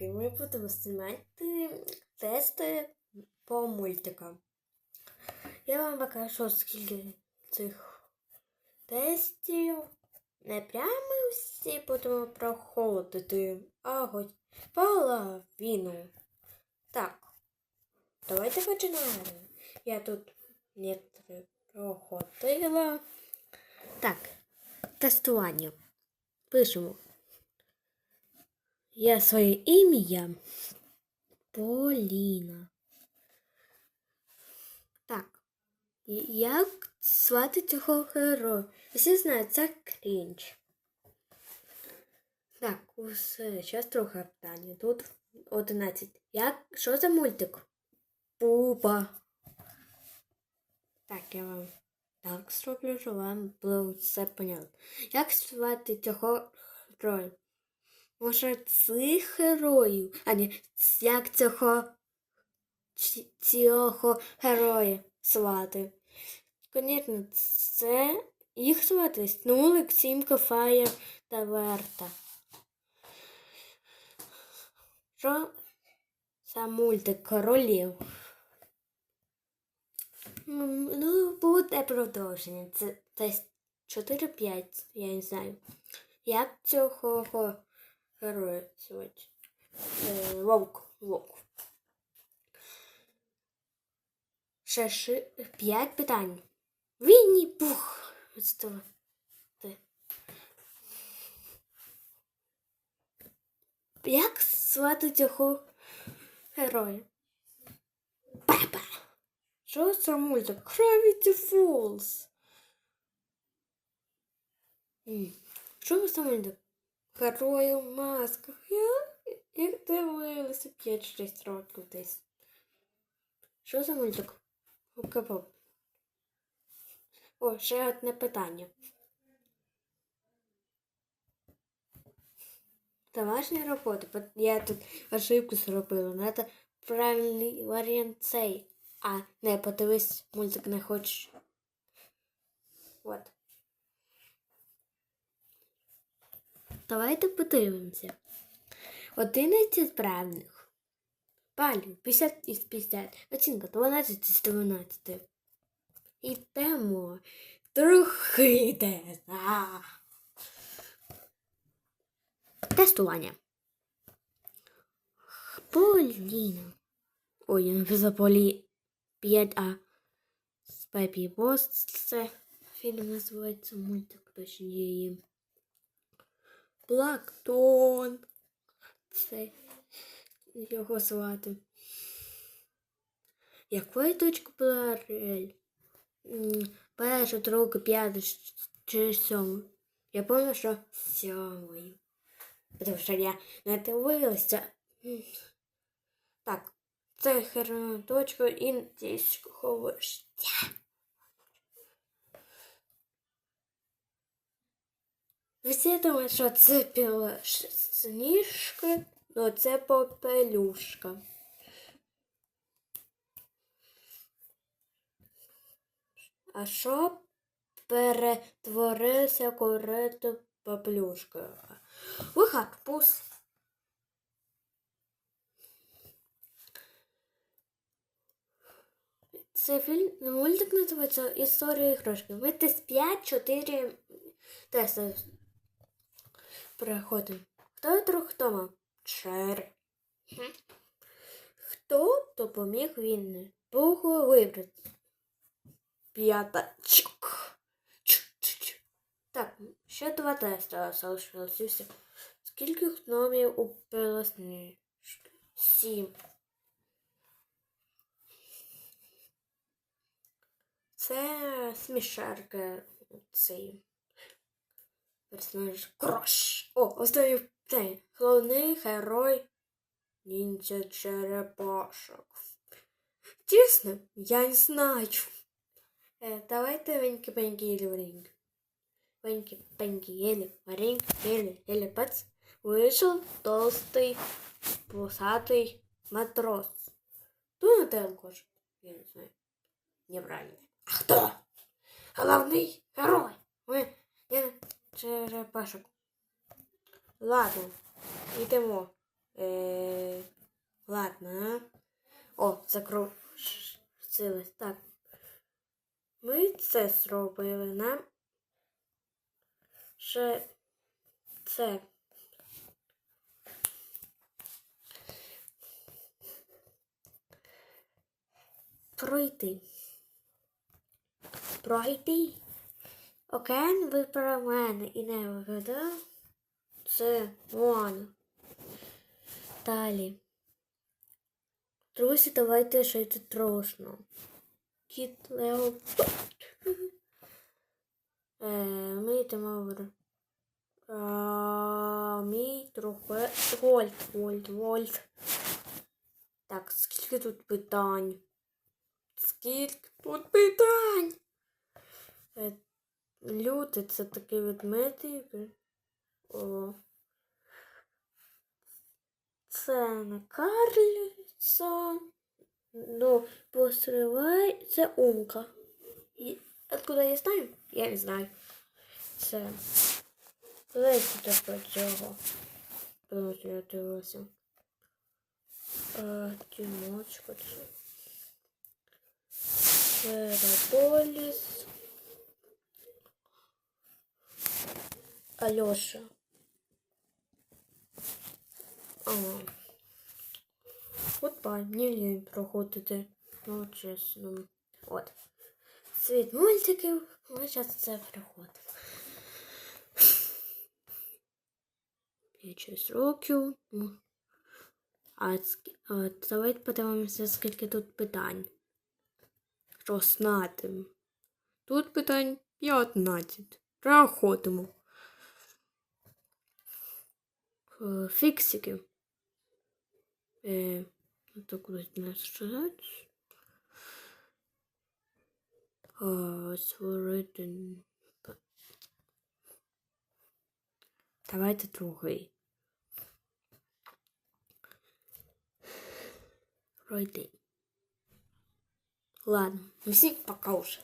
мультики. Ми будемо знімати тести по мультикам. Я вам покажу, скільки цих тестів. Не прямо всі будемо проходити, а хоч половину. Так, давайте починаємо. Я тут некоторые проходила. Так, тестування. Пишемо. Я своє ім'я Поліна. Так. Як звати цього героя? Всі знають, це крінж. Так, усе, зараз трохи питання. Тут 11. Як? Що за мультик? Пупа. Так, я вам так зроблю, щоб вам було все понятно. Як звати цього героя? Може, цих героїв, а не як цього цього героя звати. Звісно, це їх звати Снулик, Сімка, Фаєр та Верта. Що за мультик королів? Ну, буде продовження. Це десь 4-5, я не знаю. Як цього героя звати? Е, Вовк. Вовк. Ще ши... п'ять питань. Вінні пух. Як звати цього героя? Пепа. Що це мультик? Gravity Falls. Що за мультик? Герої в масках. Я як дивилася 5-6 років десь. Що за мультик? Губка-Боб. О, ще одне питання. Домашня робота. Бо Я тут ошибку зробила. Надо правильний варіант цей. А не подивись, мультик не хочеш. От. Давайте подивимося. 11 правильних. Балів 50 із 50. Оцінка 12 із 12. Ідемо. Другий тест. Тестування. Поліна. Ой, я написала Полі 5А. З Пепі Бос. Це фільм називається мультик, точніше. Плактон. Це його звати. Якої точки? М, Перша, друга, п'ята чи сьома? Я пам'ятаю, що сьомою. Тому що я не дивилася. Так, це херна точка індійського життя. Всі думають, що це білосніжка, але це попелюшка. А що перетворився корито поплюшкою? Вихарпус. Це фільм, мультик називається Історія іграшки. Десь 5-4 тести переходимо. Хто друг Тома? Чер. Хто допоміг Вінни? Богу вибрати. П'ятачок. Так, ще два тести залишилося. Скільки гномів у Белосніжки? Сім. Це смішарка цей персонаж Крош. О, останній цей головний герой ніндзя черепашок. Чесно, я не знаю. Е, давайте веньки пеньки еле вареньки. Веньки пеньки еле вареньки еле еле пац. Вышел толстый пусатый матрос. Кто на Телкош? Я не знаю. Неправильно. А хто? Головний герой. Ми я черепашок. Ладно, йдемо. Е, Ладно? О, закрутилось. Так. Ми це зробили. Нам ще це. Пройти. Пройти. Океан ви про мене і не вигадав. Це вон. Далі. Друзі, давайте жити трошно. Кіт Лео. Е, ми йдемо. Мій трохи... Вольт, вольт, вольт. Так, скільки тут питань? Скільки тут питань? Лютий це такий ведмедик. О. Це не карлиця. Ну, постривай, це умка. Откуда я знаю? Я не знаю. Це. Давайте про цього. Тому я дивилася. А, Тімочка це. Ферополіс. Альоша. Ага. От па, мені лінь проходити. Ну, чесно. От. Світ мультиків. Ми зараз це проходимо. 5-6 років. А, а давайте подивимося, скільки тут питань. Що знати. Тут питань 15. Проходимо. Е, Фіксики. Е, ну, то кудись не сказати. А, створити. п- Давайте другий. Пройти. Ладно, всім пока уже.